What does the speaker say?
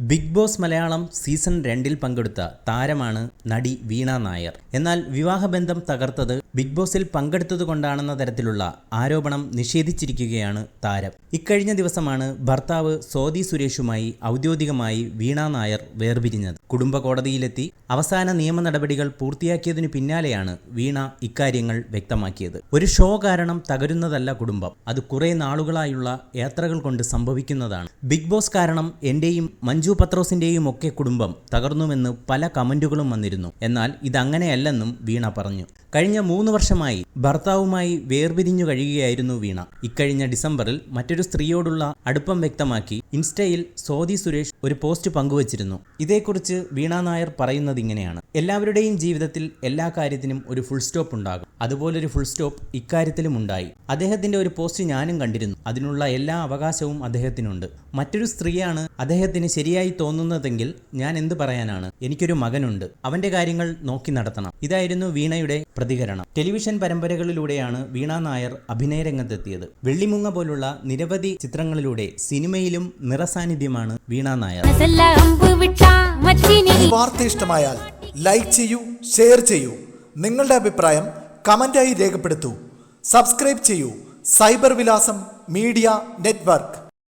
Big boss Malayalam season രണ്ടിൽ പങ്കെടുത്ത താരമാണ് നടി വീണ നായർ. എന്നാൽ വിവാഹബന്ധം തകർത്തത് ബിഗ് ബോസിൽ പങ്കെടുത്തതുകൊണ്ടാണെന്ന തരത്തിലുള്ള ആരോപണം നിഷേധിച്ചിരിക്കുകയാണ് താരം. ഇക്കഴിഞ്ഞ ദിവസമാണ് ഭർത്താവ് സോദി സുരേഷുമായി ഔദ്യോഗികമായി വീണ നായർ വേർപിരിഞ്ഞത്. കുടുംബ കോടതിയിലെത്തി അവസാന നിയമ നടപടികൾ പൂർത്തിയാക്കിയതിനു പിന്നാലെയാണ് വീണ ഇക്കാര്യങ്ങൾ വ്യക്തമാക്കിയത്. ഒരു ഷോ കാരണം തകരുന്നതല്ല കുടുംബം. അത് കുറെ നാളുകളായുള്ള യാത്രകൾ കൊണ്ട് സംഭവിക്കുന്നതാണ്. ബിഗ് ബോസ് കാരണം എന്റെയും മഞ്ജു പത്രോസിന്റെയും ഒക്കെ കുടുംബം തകർന്നുവെന്ന് പല കമന്റുകളും വന്നിരുന്നു. എന്നാൽ ഇതങ്ങനെയല്ലെന്നും വീണ പറഞ്ഞു. കഴിഞ്ഞ മൂന്ന് വർഷമായി ഭർത്താവുമായി വേർപിരിഞ്ഞു കഴിയുകയായിരുന്നു വീണ. ഇക്കഴിഞ്ഞ ഡിസംബറിൽ മറ്റൊരു സ്ത്രീയോടുള്ള അടുപ്പം വ്യക്തമാക്കി ഇൻസ്റ്റയിൽ സോദി സുരേഷ് ഒരു പോസ്റ്റ് പങ്കുവച്ചിരുന്നു. ഇതേക്കുറിച്ച് വീണ നായർ പറയുന്നത് ഇങ്ങനെയാണ്. എല്ലാവരുടെയും ജീവിതത്തിൽ എല്ലാ കാര്യത്തിനും ഒരു ഫുൾ സ്റ്റോപ്പ് ഉണ്ടാകും. അതുപോലൊരു ഫുൾ സ്റ്റോപ്പ് ഇക്കാര്യത്തിലും ഉണ്ടായി. അദ്ദേഹത്തിന്റെ ഒരു പോസ്റ്റ് ഞാനും കണ്ടിരുന്നു. അതിനുള്ള എല്ലാ അവകാശവും അദ്ദേഹത്തിനുണ്ട്. മറ്റൊരു സ്ത്രീയാണ് അദ്ദേഹത്തിന് ശരിയായി തോന്നുന്നതെങ്കിൽ ഞാൻ എന്ത് പറയാനാണ്? എനിക്കൊരു മകനുണ്ട്. അവന്റെ കാര്യങ്ങൾ നോക്കി നടത്തണം. ഇതായിരുന്നു വീണയുടെ പ്രതികരണം. ടെലിവിഷൻ പരമ്പരകളിലൂടെയാണ് വീണ നായർ അഭിനയ രംഗത്തെത്തിയത്. വെള്ളിമുങ്ങ പോലുള്ള നിരവധി ചിത്രങ്ങളിലൂടെ സിനിമയിലും നിറസാന്നിധ്യമാണ് വീണ നായർ. വാർത്ത ഇഷ്ടമായാൽ ലൈക്ക് ചെയ്യൂ ഷെയർ ചെയ്യൂ. നിങ്ങളുടെ അഭിപ്രായം കമന്റായി രേഖപ്പെടുത്തൂ. സബ്സ്ക്രൈബ് ചെയ്യൂ. Cyber Vilasam media network.